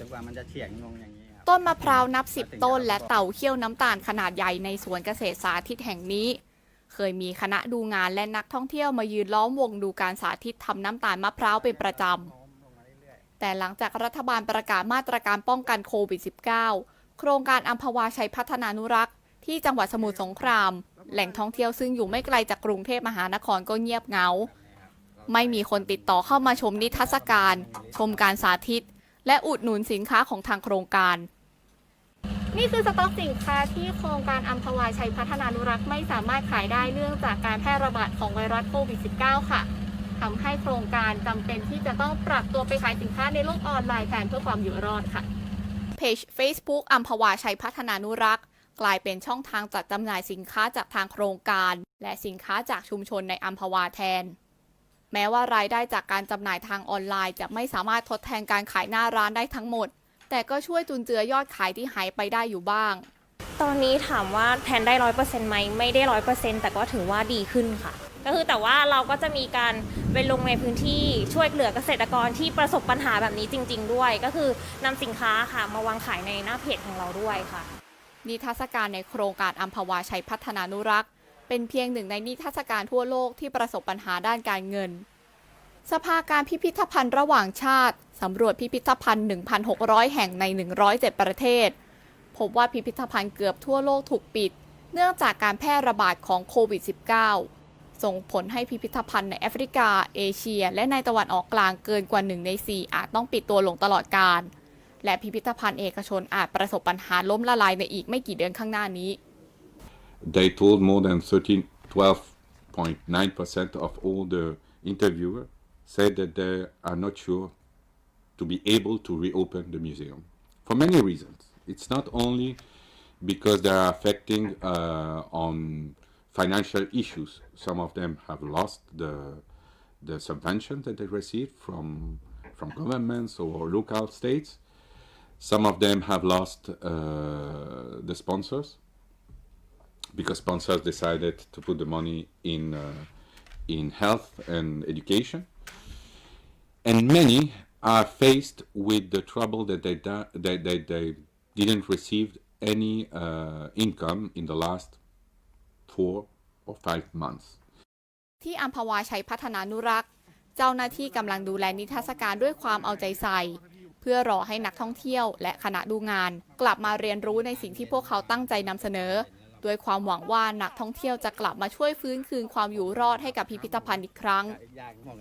จนกว่ามันจะเฉียงลงอย่างนี้ครับ ต้นมะพร้าวนับสิบต้นและเต่าเขี้ยวน้ำตาลขนาดใหญ่ในสวนเกษตรสาธิตแห่งนี้ เคยมีคณะดูงานและนักท่องเที่ยวมายืนล้อมวงดูการสาธิตทำน้ำตาลมะพร้าวเป็นประจำ แต่หลังจากรัฐบาลประกาศมาตรการป้องกันโควิด -19 โครงการอัมพวาชัยพัฒนานุรักษ์ ที่จังหวัดสมุทรสงคราม แหล่งท่องเที่ยวซึ่งอยู่ไม่ไกลจากกรุงเทพมหานครก็เงียบเหงา ไม่มีคนติดต่อเข้ามาชมนิทรรศการ ชมการสาธิต และอุดหนุนสินค้าของทางโครงการ นี่คือสต็อกสินค้าที่โครงการอัมพวาชัยพัฒนานุรักษ์ไม่สามารถขายได้เนื่องจากการแพร่ระบาดของไวรัสโควิด -19 ค่ะทำให้โครงการจำเป็นที่จะต้องปรับตัวไปขายสินค้าในโลกออนไลน์แทนเพื่อความอยู่รอดค่ะเพจ Facebook อัมพวาชัยพัฒนานุรักษ์กลายเป็นช่องทางจัดจำหน่ายสินค้าจากทางโครงการ และสินค้าจากชุมชนในอัมพวาแทน แม้ว่ารายได้จากการจำหน่ายทางออนไลน์ จะไม่สามารถทดแทนการขายหน้าร้านได้ทั้งหมด แต่ก็ช่วยจุนเจือยอดขายที่หายไปได้อยู่บ้าง ตอนนี้ถามว่าแทนได้ร้อยเปอร์เซ็นต์ไหมไม่ได้ร้อยเปอร์เซ็นต์แต่ก็ถือว่าดีขึ้นค่ะ ก็คือแต่ว่าเราก็จะมีการไปลงในพื้นที่ช่วยเหลือเกษตรกรที่ประสบปัญหาแบบนี้จริง ๆ ด้วย ก็คือนำสินค้าค่ะมาวางขายในหน้าเพจของเราด้วยค่ะ นิทรรศการในโครงการอัมพวาชัยพัฒนานุรักษ์ เป็นเพียงหนึ่งในนิทรรศการทั่วโลกที่ประสบปัญหาด้านการเงิน สภาการพิพิธภัณฑ์ระหว่างชาติสำรวจพิพิธภัณฑ์ 1,600 แห่งใน 107 ประเทศ พบว่าพิพิธภัณฑ์เกือบทั่วโลกถูกปิด เนื่องจากการแพร่ระบาดของโควิด -19 ส่งผลให้พิพิธภัณฑ์ในแอฟริกา เอเชีย และในตะวันออกกลางเกินกว่า1ใน4 อาจต้องปิดตัวลงตลอดการและพิพิธภัณฑ์เอกชนอาจประสบปัญหาล้มละลายในอีกไม่กี่เดือนข้างหน้านี้ they told more than 13, 12.9% of all the interviewers said that they are not sure to be able to reopen the museum for many reasons. It's not only because they are affecting uh, on financial issues. Some of them have lost the the subvention that they received from from governments or local states. Some of them have lost uh, the sponsors because sponsors decided to put the money in uh, in health and education, and many are faced with the trouble that they da- that they, they didn't receive any uh, income in the last four or five months. ที่อัมพวาชัยพัฒนานุรักษ์เจ้าหน้าที่กำลังดูแลนิทรรศการด้วยความเอาใจใส่ เพื่อรอให้นักท่องเที่ยวและคณะดูงาน กลับมาเรียนรู้ในสิ่งที่พวกเขาตั้งใจนำเสนอ ด้วยความหวังว่านักท่องเที่ยวจะกลับมาช่วยฟื้นคืนความอยู่รอดให้กับพิพิธภัณฑ์อีกครั้ง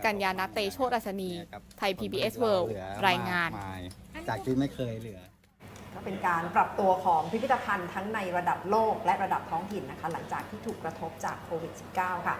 กัญญาณเตโชตอัศนี ไทย PBS World รายงาน จากที่ไม่เคยเหลือก็เป็นการปรับตัวของพิพิธภัณฑ์ทั้งในระดับโลกและระดับท้องถิ่นนะคะ หลังจากที่ถูกกระทบจากโควิด -19 ค่ะ